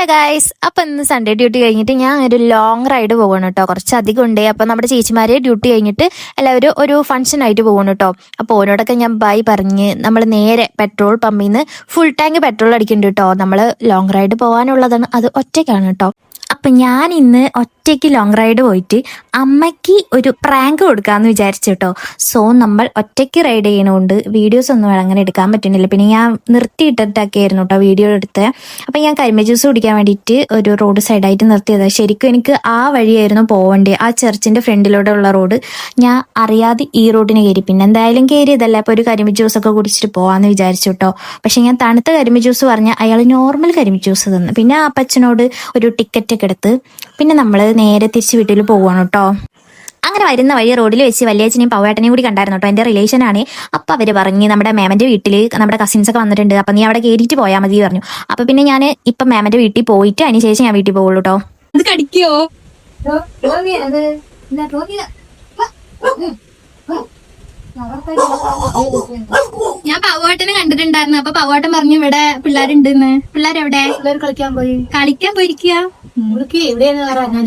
Hello guys അപ്പൊ ഇന്ന് Sunday duty കഴിഞ്ഞിട്ട് ഞാൻ ഒരു ലോങ് റൈഡ് പോകണം കേട്ടോ കുറച്ച് അധികം ഉണ്ട്. അപ്പൊ നമ്മുടെ ചേച്ചിമാരെ ഡ്യൂട്ടി കഴിഞ്ഞിട്ട് എല്ലാവരും ഒരു ഫംഗ്ഷൻ ആയിട്ട് പോകണം കേട്ടോ അപ്പൊ ഓരോടൊക്കെ ഞാൻ ബൈ പറഞ്ഞ് നമ്മൾ നേരെ പെട്രോൾ പമ്പിൽ നിന്ന് ഫുൾ ടാങ്ക് പെട്രോൾ അടിക്കുന്നുണ്ട് കേട്ടോ നമ്മൾ ലോങ് റൈഡ് പോകാനുള്ളതാണ് അത് ഒറ്റയ്ക്കാണ് കേട്ടോ അപ്പൊ ഞാൻ ഇന്ന് ഒറ്റയ്ക്ക് ലോങ് റൈഡ് പോയിട്ട് അമ്മയ്ക്ക് ഒരു പ്രാങ്ക് കൊടുക്കാന്ന് വിചാരിച്ചു കേട്ടോ സോ നമ്മൾ ഒറ്റയ്ക്ക് റൈഡ് ചെയ്യണോണ്ട് വീഡിയോസ് ഒന്നും അങ്ങനെ എടുക്കാൻ പറ്റുന്നില്ല. പിന്നെ ഞാൻ നിർത്തിയിട്ടിട്ടൊക്കെ ആയിരുന്നു കേട്ടോ വീഡിയോ എടുത്ത്. അപ്പൊ ഞാൻ കരിമ്പ ജ്യൂസ് കുടിക്കാൻ വേണ്ടിയിട്ട് ഒരു റോഡ് സൈഡായിട്ട് നിർത്തിയതാണ് ശരിക്കും എനിക്ക് ആ വഴിയായിരുന്നു പോവേണ്ടത് ആ ചർച്ചിന്റെ ഫ്രണ്ടിലൂടെ ഉള്ള റോഡ് ഞാൻ അറിയാതെ ഈ റോഡിന് കയറി പിന്നെ എന്തായാലും കയറിയതല്ല അപ്പൊ ഒരു കരിമ ജ്യൂസ് ഒക്കെ കുടിച്ചിട്ട് പോവാന്ന് വിചാരിച്ചു കേട്ടോ പക്ഷെ ഞാൻ തണുത്ത കരിമ ജ്യൂസ് പറഞ്ഞ അയാൾ നോർമൽ കരിമ ജ്യൂസ് തന്നു. പിന്നെ ആ അപ്പച്ചനോട് ഒരു ടിക്കറ്റ് ഒക്കെ എടുത്ത് പിന്നെ നമ്മൾ നേരെ തിരിച്ച് വീട്ടിൽ പോവാണ് കേട്ടോ അങ്ങനെ വരുന്ന വഴി റോഡിൽ വെച്ച് വലിയച്ഛനെയും പവേട്ടനെയും കൂടി കണ്ടായിരുന്നു കേട്ടോ എന്റെ റിലേഷൻ ആണ്. അവർ അവർ പറഞ്ഞു നമ്മുടെ മാമന്റെ വീട്ടിൽ നമ്മുടെ കസിൻസ് ഒക്കെ വന്നിട്ടുണ്ട്. അപ്പം നീ അവിടെ കയറിയിട്ട് പോയാൽ മതി പറഞ്ഞു. അപ്പം പിന്നെ ഞാൻ ഇപ്പം മാമന്റെ വീട്ടിൽ പോയിട്ട് അതിന് ശേഷം ഞാൻ വീട്ടിൽ പോകുള്ളൂ കേട്ടോ അത് കടിക്കോ? ഞാൻ പവോട്ടനെ കണ്ടിട്ടുണ്ടായിരുന്നു. അപ്പൊ പവോട്ടൻ പറഞ്ഞു ഇവിടെ പിള്ളേരുണ്ടെന്ന്. പിള്ളേരെവിടെ? കളിക്കാൻ പോയി. കളിക്കാൻ പോയിരിക്കുക എവിടെയാണ് ഞാൻ?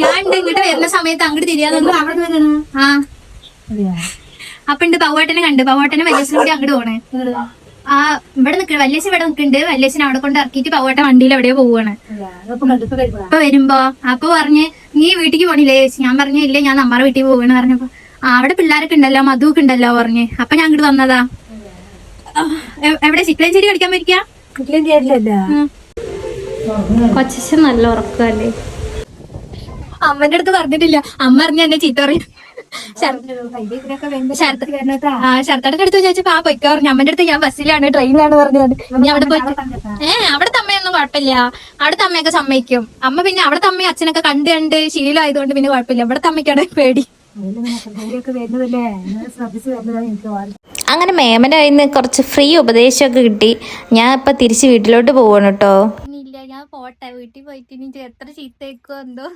ഞാൻ ഉണ്ട് ഇങ്ങോട്ട് വരുന്ന സമയത്ത് അങ്ങോട്ട് തിരിയാതെ അവിടെ ആ. അപ്പൊ ഉണ്ട് പവോട്ടനെ കണ്ട്. പവോട്ടനെ വല്യസിനും കൂടി അങ്ങോട്ട് പോണേ. ആ ഇവിടെ നിക്ക്. വല്യസ് ഇവിടെ നിക്കുന്നുണ്ട് വല്യച്ഛൻ അവിടെ കൊണ്ട് ഇറക്കിയിട്ട് പവോട്ടൻ വണ്ടിയിൽ എവിടെയോ പോവാണ്. അപ്പൊ വരുമ്പോ? അപ്പൊ പറഞ്ഞ് നീ വീട്ടിക്ക് പോണില്ലേ? ഞാൻ പറഞ്ഞു ഇല്ല ഞാൻ നമ്മടെ വീട്ടിൽ പോവാണ്. പറഞ്ഞപ്പോ അവിടെ പിള്ളേരൊക്കെ ഉണ്ടല്ലോ മധുവൊക്കെ ഉണ്ടല്ലോ പറഞ്ഞ്. അപ്പൊ ഞാൻ അങ്ങോട്ട് വന്നതാ. എവിടെ എവിടെ? ചിക്കലഞ്ചേരി കളിക്കാൻ പറ്റിയ കൊച്ചു നല്ല ഉറക്കല്ലേ അമ്മന്റെ അടുത്ത് പറഞ്ഞിട്ടില്ല. അമ്മ അറിഞ്ഞ എന്നെ ചീത്ത പറയും. ശരത്തടക്ക് അടുത്ത് ചോദിച്ചപ്പോ ആ പൊയ്ക്ക പറഞ്ഞു. അമ്മന്റെ അടുത്ത് ഞാൻ ബസ്സിലാണ് ട്രെയിനിലാണ് പറഞ്ഞത്. ഇനി അവിടെ പോയി ഏ അവിടെ തമ്മയൊന്നും കുഴപ്പമില്ല. അവിടുത്തെ അമ്മയൊക്കെ സമ്മതിക്കും. അമ്മ പിന്നെ അവിടെ അമ്മയും അച്ഛനൊക്കെ കണ്ട് കണ്ട് ശീലമായതുകൊണ്ട് പിന്നെ കുഴപ്പമില്ല. ഇവിടെ അമ്മയ്ക്കാണ് പേടി. അങ്ങനെ മേമന്റെ കയ്യിൽ നിന്ന് കുറച്ച് ഫ്രീ ഉപദേശമൊക്കെ കിട്ടി. ഞാൻ ഇപ്പൊ തിരിച്ച് വീട്ടിലോട്ട് പോവാണ് കേട്ടോ. ഞാൻ പോട്ടെ വീട്ടിൽ പോയിട്ട് ഇനി എത്ര ചീത്തയേക്കോ എന്തോ.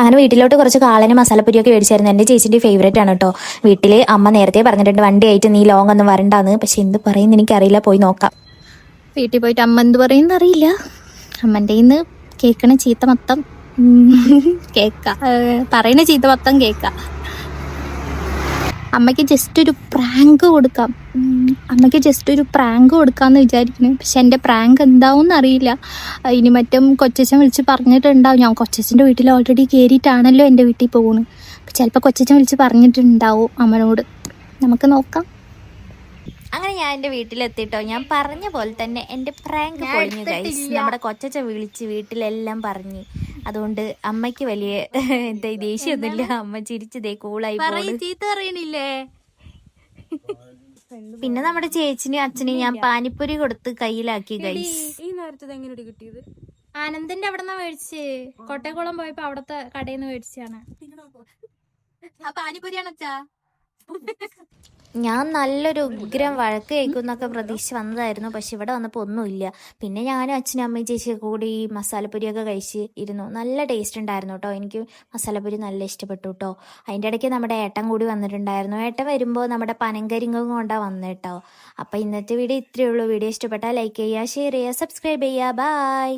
അങ്ങനെ വീട്ടിലോട്ട് കുറച്ച് കാളന് മസാലപ്പൊരിയൊക്കെ മേടിച്ചായിരുന്നു. എന്റെ ചേച്ചിന്റെ ഫേവറേറ്റ് ആണ് കേട്ടോ. വീട്ടിൽ അമ്മ നേരത്തെ പറഞ്ഞിട്ടുണ്ട് വണ്ടി ആയിട്ട് നീ ലോങ് ഒന്നും വരണ്ടാന്ന്. പക്ഷെ എന്ത് പറയുന്ന എനിക്കറിയില്ല. പോയി നോക്കാം. വീട്ടിൽ പോയിട്ട് അമ്മ എന്ത് പറയുന്നു അറിയില്ല. അമ്മന്റെ ഇന്ന് കേൾക്കണ ചീത്ത മൊത്തം. കേക്ക. പറയണ ചീത്ത മൊത്തം കേക്ക. അമ്മയ്ക്ക് ജസ്റ്റ് ഒരു പ്രാങ്ക് കൊടുക്കാം. അമ്മയ്ക്ക് ജസ്റ്റ് ഒരു പ്രാങ്ക് കൊടുക്കാമെന്ന് വിചാരിക്കുന്നു. പക്ഷെ എന്റെ പ്രാങ്ക് എന്താവും അറിയില്ല ഇനി മറ്റും കൊച്ചച്ഛൻ വിളിച്ച് പറഞ്ഞിട്ടുണ്ടാവും. ഞാൻ കൊച്ചച്ഛന്റെ വീട്ടിൽ ഓൾറെഡി കയറിയിട്ടാണല്ലോ എന്റെ വീട്ടിൽ പോകുന്നത് അപ്പം ചിലപ്പോൾ കൊച്ചച്ഛൻ വിളിച്ച് പറഞ്ഞിട്ടുണ്ടാവും അമ്മനോട്. നമുക്ക് നോക്കാം. അങ്ങനെ ഞാൻ എന്റെ വീട്ടിലെത്തിട്ടോ. ഞാൻ പറഞ്ഞ പോലെ തന്നെ എന്റെ പ്രാങ്ക് പൊളിഞ്ഞു ഗൈസ് നമ്മുടെ കൊച്ചച്ച വിളിച്ച് വീട്ടിലെല്ലാം പറഞ്ഞ്. അതുകൊണ്ട് അമ്മയ്ക്ക് വലിയ എന്താ ദേഷ്യമൊന്നുമില്ല. അമ്മ ചിരിച്ചതേ കൂളായി ചീത്ത പറയണില്ലേ? പിന്നെ നമ്മുടെ ചേച്ചിനും അച്ഛനും ഞാൻ പാനിപ്പൊരി കൊടുത്ത് കയ്യിലാക്കി ഗൈസ്. ഈ നേരത്തെ എങ്ങനെയാണ് കിട്ടിയത്? ആനന്ദിന്റെ അവിടെ നിന്നാ മേടിച്ച് കോട്ടയക്കുളം പോയപ്പോ അവിടത്തെ കടയിൽ നിന്ന് മേടിച്ചാണ് ആ പാനിപൂരിയാണ് അച്ഛാ? ഞാൻ നല്ലൊരു ഉഗ്രം വഴക്ക് കേൾക്കുന്നൊക്കെ പ്രതീക്ഷിച്ച് വന്നതായിരുന്നു. പക്ഷെ ഇവിടെ വന്നപ്പോൾ ഒന്നുമില്ല. പിന്നെ ഞാനും അച്ഛനും അമ്മയും ചേച്ചിയൊക്കെ കൂടി ഈ മസാലപ്പൊരിയൊക്കെ കഴിച്ച് ഇരുന്നു. നല്ല ടേസ്റ്റ് ഉണ്ടായിരുന്നു കേട്ടോ. എനിക്ക് മസാലപ്പൊരി നല്ല ഇഷ്ടപ്പെട്ടു കേട്ടോ. അതിന്റെ ഇടയ്ക്ക് നമ്മുടെ ഏട്ടൻ കൂടി വന്നിട്ടുണ്ടായിരുന്നു. ഏട്ടൻ വരുമ്പോൾ നമ്മുടെ പനങ്കരിങ്ങും കൊണ്ടാണ് വന്നത് കേട്ടോ. അപ്പോൾ ഇന്നത്തെ വീഡിയോ ഇത്രയേ ഉള്ളൂ. വീഡിയോ ഇഷ്ടപ്പെട്ടാൽ ലൈക്ക് ചെയ്യുക ഷെയർ ചെയ്യുക സബ്സ്ക്രൈബ് ചെയ്യുക. ബായ്